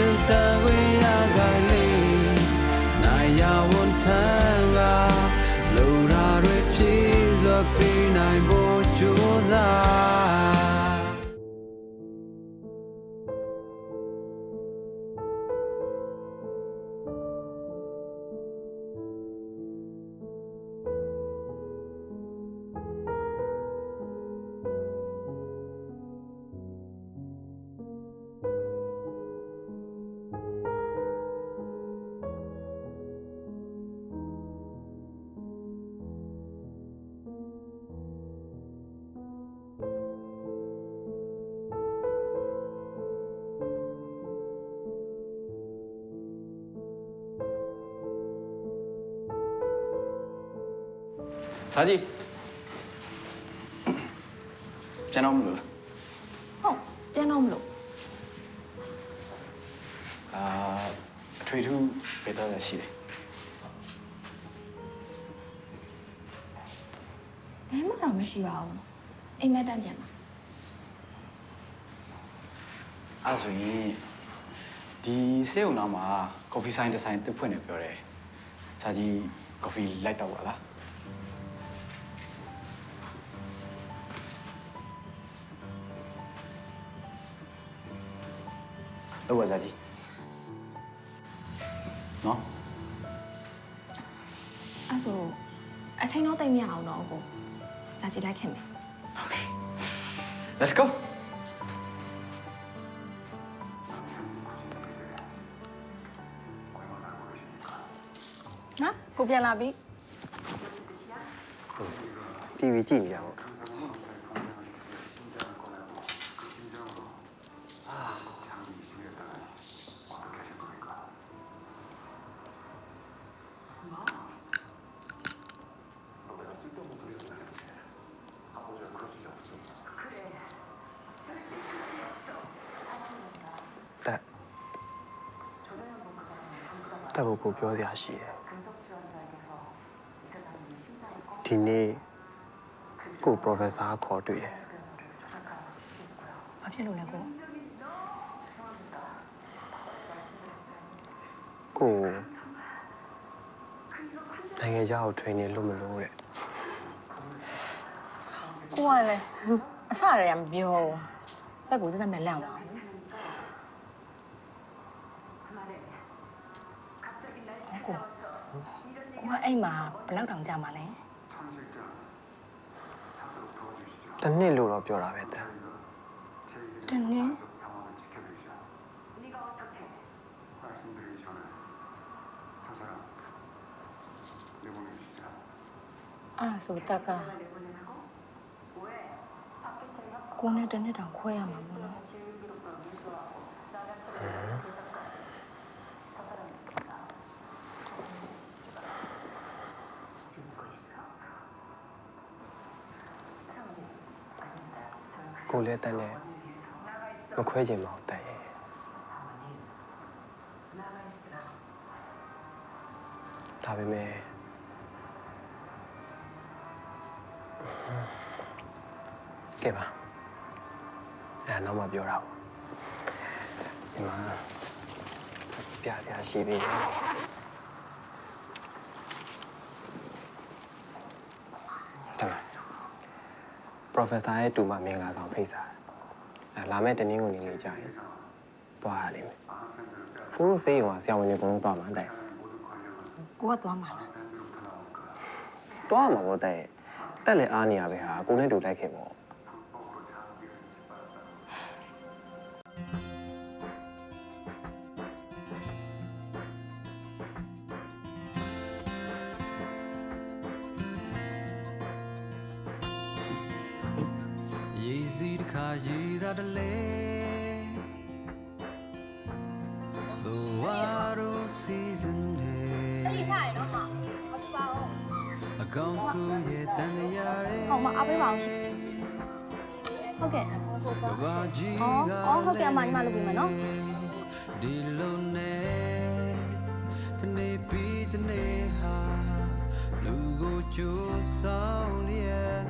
ရှ ဒါကြီးပြန်တော့မလို့လားဟုတ်ပြန်တော့မလို့အာအထွေထူးပေးတော့ရရှိတယ်ဘယ်မှတော့မရှိပါဘူးအိမ်မက်တန်းပြန်ပါအဲ့ဒါဆိုရင်ဒီစေုံနောက်မှာကော်ဖီဆိုင်တစ်ဆိုင်တစ်ဖွင့်နေပြောတယ်စာကြီးကော်ဖီလိုက်တော့ပါလား တော့ပါစာကြီးနော်အဲ့ဆိုအချိန်တော့တိတ်မရအောင်တော့ကိုစာကြည့်လိုက်ခင်မယ် Okay. Let's go. နော်ကိုပြန်လာပြီ TV ကြည့်နေရပေါ့ တက်ကိုကိုပြောစရာရှိတယ်ဒီနေ့ကို professor ခေါ်တွေ့တယ်ဘာဖြစ်လို့လဲကိုကိုနိုင်ငံခြားကို training လုပ်မလို့တဲ့ကိုကလည်းအစရရမပြောဘူးဘက်ကိုသက်သက်မဲ့လန့်သွားကို ကိုကအိမ်မှာဘယ်လောက်တောင်ကြာမှာလဲတစ်နှစ်လို့တော့ပြောတာပဲတက်တနေ့အဲ့ဒါဆိုတက်ကကိုနဲ့တစ်နှစ်တောင်ခွဲရမှာပေါ့နော် ကိုလည်းတက်နဲ့မခွဲချင်ပါဘူးတက်ရဲ့ဒါပေမဲ့ကဲပါအဲနောက်မှပြောတာပေါ့ဒီမှာပြစရာရှိသေးတယ်တမန် professor ရဲ့တူမမင်္ဂလာဆောင်ဖိတ်စာအဲလာမယ့်တနင်္ဂနွေနေ့ကြာရင်သွားရလိမ့်မယ်ကိုတို့စေးရုံကဆရာဝန်တွေအကုန်လုံးသွားမှာတဲ့ကိုကသွားမှာလားသွားမှာပေါ့တဲ့တက်လေအားနေရပဲဟာကိုနဲ့တူလိုက်ခဲ့ပေါ့ ကောင်ဆိုရဲ့တန်တရားရဲ့ဟောမအားပေးပါအောင်ရှင်ဟုတ်ကဲ့ကဘာကြီးအော်ကအော်ဟုတ်ကဲ့အမညီမလုပ်ပေးမယ်နော်ဒီလိုနဲ့တနေ့ပြီးတနေ့ဟာလူကိုကြိုးဆောင်လျက်တာရ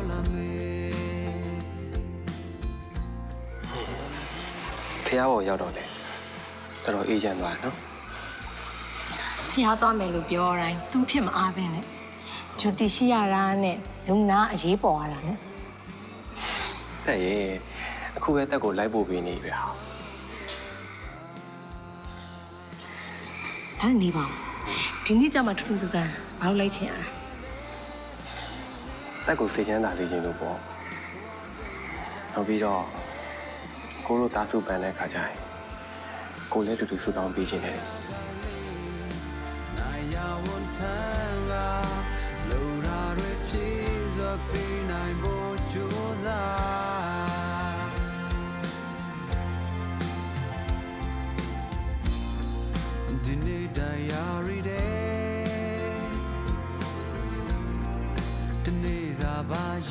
ရောက်လာမေးဖះဘော်ရောက်တော့တယ်တော်တော်အေးချမ်းသွားတယ်နော်ဖျားသွားမယ်လို့ပြောတိုင်းသူဖြစ်မအားပဲနဲ့ဂျူတီရှိရတာနဲ့လူနာအရေးပေါ်လာတာနဲ့တဲ့ရေအခုပဲတက်ကိုလိုက်ပို့ပေးနေပြီဟာအဲ့နေပါဦးဒီနေ့ကျမှထူးထူးဆန်းဆန်းဘာလို့လိုက်ချင်ရလဲ တက်ကိုစေချမ်းသာစေခြင်းလို့ပေါ့နောက်ပြီးတော့ကိုတို့တားစုပန်တဲ့ခါကျရင်ကိုလည်းတူတူဆူတောင်းပေးခြင်းတယ်နိုင်ရဝန်ထမ်းကလူရာတွေပြည့်စွာပြီးနိုင်ဖို့ကြိုးစား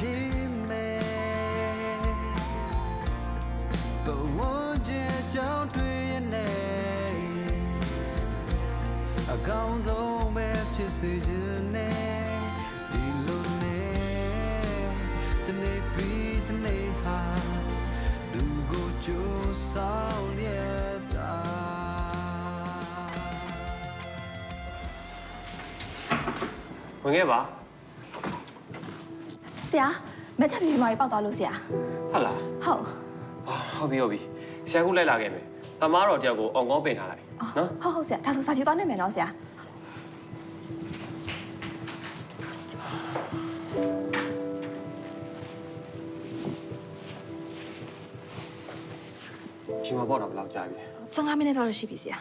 ရင်မဲ့ဘဝကျကြောင်းတွေ့ရနေအကောင်းဆုံးပဲဖြစ်စေခြင်းနဲ့ဒီလိုနဲ့တနေ့ပြီးတနေ့ဟာလူကိုကြိုးဆောင်ရတာဝင်ခဲ့ပါ ဆရာမက်ချက်ပြေးမာကြီးပောက်သွားလို့ဆရာဟုတ်လားဟုတ်အာဟုတ်ပြီဟုတ်ပြီဆရာခုလိုက်လာခဲ့မယ်တမားတော်တယောက်ကိုအောင်ကောင်းပင်ထားလိုက်နော်ဟုတ်ဟုတ်ဆရာဒါဆိုစာချီသွားနေမယ်နော်ဆရာဒီမှာပေါ့တော့ဘယ်လောက်ကြာပြီလဲ15မိနစ်တော့ရှိပြီဆရာ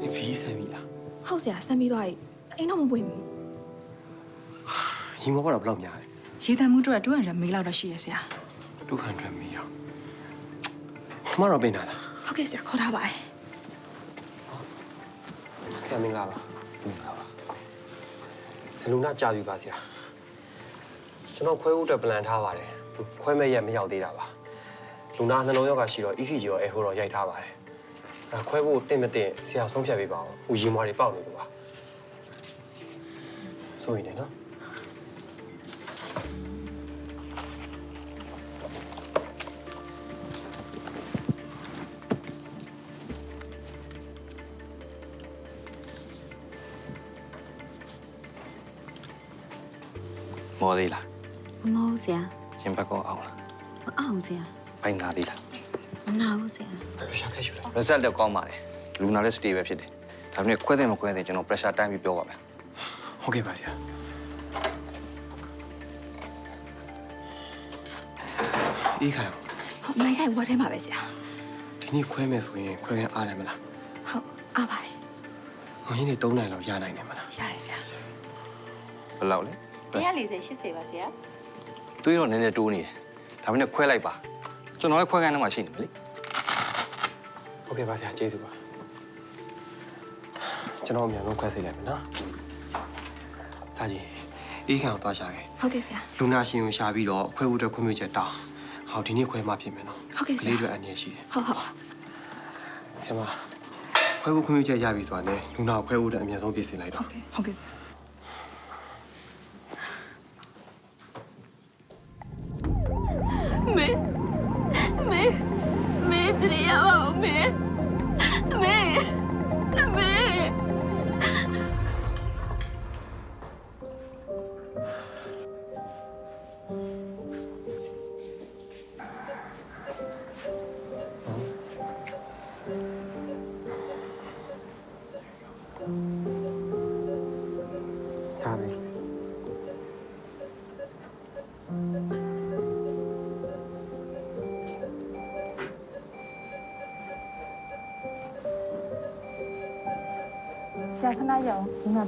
ဒီဗီးဆန်ပြီလားဟုတ်ဆရာဆမ်းပြီးသွားပြီအိမ်တော့မပွင့်ဘူးဒီမှာပေါ့တော့ဘယ်လောက်များလဲ ရေတံမှုအတွက်200မေးလောက်တော့ရှိရဆရာ200မီတော့တမားတော်ပင်ထားလားဟုတ်ကဲ့ဆရာခေါ်ထားပါရဲ့ဆရာမင်္ဂလာပါမင်္ဂလာပါလူနာကြာပြီပါဆရာကျွန်တော်ခွဲဖို့အတွက်ပလန်ထားပါတယ်ခွဲမဲ့ရက်မရောက်သေးတာပါလူနာနှလုံးရောဂါရှိတော့ ECG ရောအဲဟိုတော့ရိုက်ထားပါတယ်အဲခွဲဖို့တင့်မတင့်ဆရာဆုံးဖြတ်ပေးပါဦးဟိုရင်မွားတွေပေါက်နေလို့ပါဆိုရင်လည်းနော် မော်သေးလားမမဟုတ်ဆရာရင်ဘက်ကောအောင်လားမအောင်ဆရာဘိုင်းသားသေးလားမနာဘူးဆရာ pressure ခက်ယူလိုက် result တော့ကောင်းပါတယ်လူနာလည်း stable ဖြစ်တယ်ဒါပေမဲ့ခွဲတဲ့မခွဲတဲ့ကျွန်တော် pressure တိုင်းပြီးပြောပါမယ်ဟုတ်ကဲ့ပါဆရာအေးခိုင်ဟုတ်မိုက်ခိုင်ဝတ်ထဲမှာပဲဆရာဒီနေ့ခွဲမယ်ဆိုရင်ခွဲရင်အားတယ်မလားဟုတ်အားပါတယ်ဟိုရင်းနေ3နိုင်လောက်ရနိုင်တယ်မလားရတယ်ဆရာဘယ်လောက်လဲ 140 80ပါဆရာတွေးတော့နည်းနည်းတိုးနေတယ်ဒါပေမဲ့ခွဲလိုက်ပါကျွန်တော်လည်းခွဲခိုင်းတော့မှရှိနေမယ်လေဟုတ်ကဲ့ပါဆရာကျေးဇူးပါကျွန်တော်အမြန်ဆုံးခွဲစိတ်လိုက်မယ်နော်စာကြီးအေးခံအောင်သွားရှာခဲ့ဟုတ်ကဲ့ဆရာလူနာရှင်ကိုရှာပြီးတော့ခွဲဖို့အတွက်ခွင့်ပြုချက်တောင်းဟောဒီနေ့ခွဲမှဖြစ်မယ်နော်ဟုတ်ကဲ့ဆရာကလေးတွေအနည်းရှိတယ်ဟုတ်ဟုတ်ဆရာမခွဲဖို့ခွင့်ပြုချက်ရပြီဆိုတာနဲ့လူနာကိုခွဲဖို့အတွက်အမြန်ဆုံးပြင်ဆင်လိုက်တော့ဟုတ်ကဲ့ဆရာ မေတရရပါဦးမေမေမေ ဆရာခဏရအောင်ဒီမှာ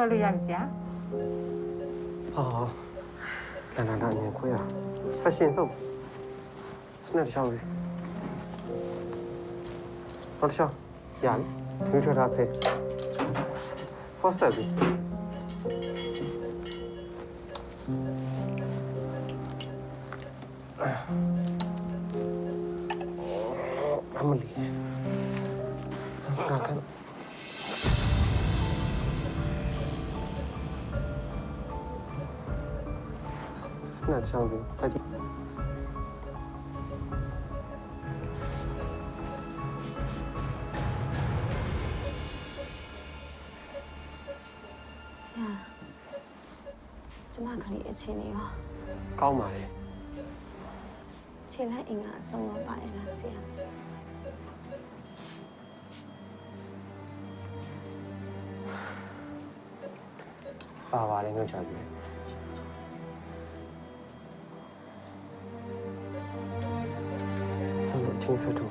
Kalau Yani siapa? Oh, Yani, aku ya. Saya sih forsaid ခဏချောင်းပြီးတက်ကြည့်ဆရာကျမကလေးအချင်းနေရောကောင်းပါလေခြေလိုက်အင်ကအဆုံးတော့ပါရလားဆရာပါပါလေငှက်ချကြည့် တ်လို့ချင်းစတူ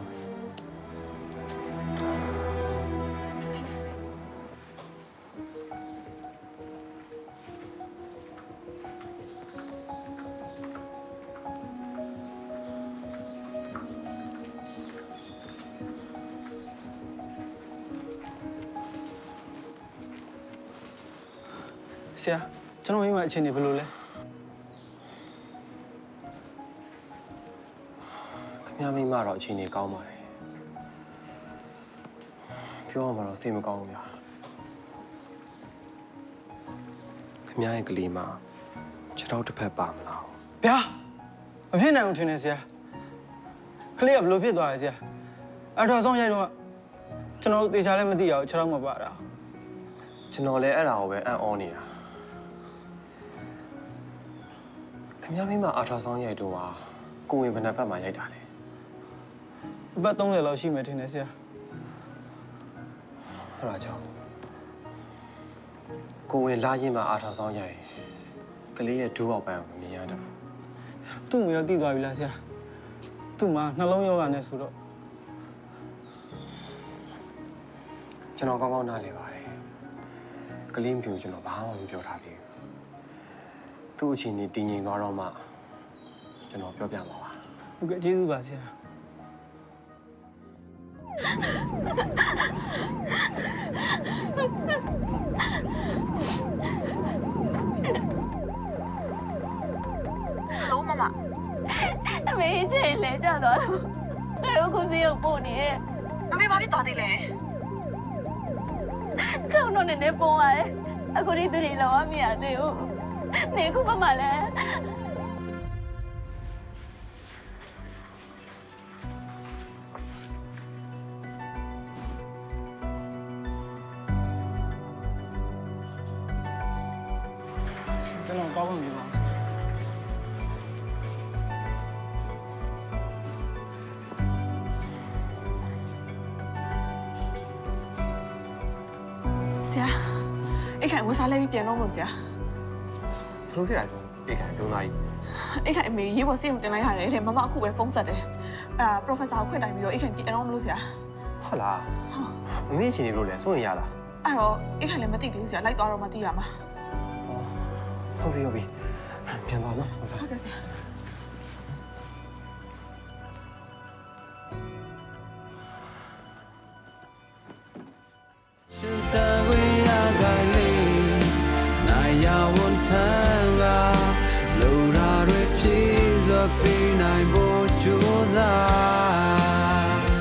ဆရာကျွန်တော်မိမအချင်းနေဘယ်လိုလဲ ခင်ဗျားမိမတော့အချိန်ကြီးကောင်းပါလေပြောရမှာတော့စိတ်မကောင်းဘူးဗျာခင်ဗျားရဲ့ကလေးမခြေထောက်တစ်ဖက်ပါမလားဗျာမဖြစ်နိုင်ဘူးထင်တယ်ဆရာခလေးကဘယ်လိုဖြစ်သွားလဲဆရာအထောက်ဆောင်ရိုက်တော့ကျွန်တော်တို့တေချာလည်းမသိရဘူးခြေထောက်မပါတာကျွန်တော်လည်းအဲ့ဒါကိုပဲအံ့ဩနေတာခင်ဗျားမိမအာထာဆောင်ရိုက်တော့ဟာကိုဝင်ဘယ်နှဖက်မှာရိုက်တာလဲ အပတ်30လောက်ရှိမယ်ထင်တယ်ဆရာအဲ့ဒါကြောင့်ကိုဝင်လာရင်မှာအာထာဆောင်ရိုက်ရင်ကလေးရဲ့ဒူးအောင်ပန်းကိုမမြင်ရတော့ဘူးသူ့မရောတိသွားပြီလားဆရာသူ့မှာနှလုံးယောဂနဲ့ဆိုတော့ကျွန်တော်ကောင်းကောင်းနားလည်ပါတယ်ကလေးမျိုးကျွန်တော်ဘာမှမပြောထားသေးဘူးသူ့အချိန်ကြီးတည်ငြိမ်သွားတော့မှကျွန်တော်ပြောပြမှာပါဟုတ်ကဲ့ကျေးဇူးပါဆရာ အမေချေလဲကြတော့ငါတို့ခုစီကိုပို့နေရဲ့အမေဘာဖြစ်သွားသေးလဲခေါင်းတော့နည်းနည်းပုံရတယ်အခုဒီတရီလောမရသေးဘူးနေခုပမာလဲ ကျွန်တော်ကောင်းမှမြင်ပါဆရာဆရာအိတ်ခိုင်ဝစားလဲပြီးပြန်တော့မလို့ဆရာဘလို့ဖြစ်တာလဲအေးခံဒုံသားကြီးအိတ်ခိုင်အမေရေးပေါ်စေးုံတင်လိုက်ရတယ်တဲ့မမအခုပဲဖုန်းဆက်တယ်အဲ့ဒါ professor ကိုခွင့်နိုင်ပြီးတော့အိတ်ခိုင်ပြန်တော့မလို့ဆရာဟုတ်လားမမေ့အချိန်ကြီးဘလို့လဲစိုးရင်ရလားအဲ့တော့အိတ်ခိုင်လည်းမသိသေးဘူးဆရာလိုက်သွားတော့မှသိရမှာ ဟုတ်ပြီဟုတ်ပြီပြန်ပါနော်ဟုတ်ဟုတ်ကဲ့ဆရာ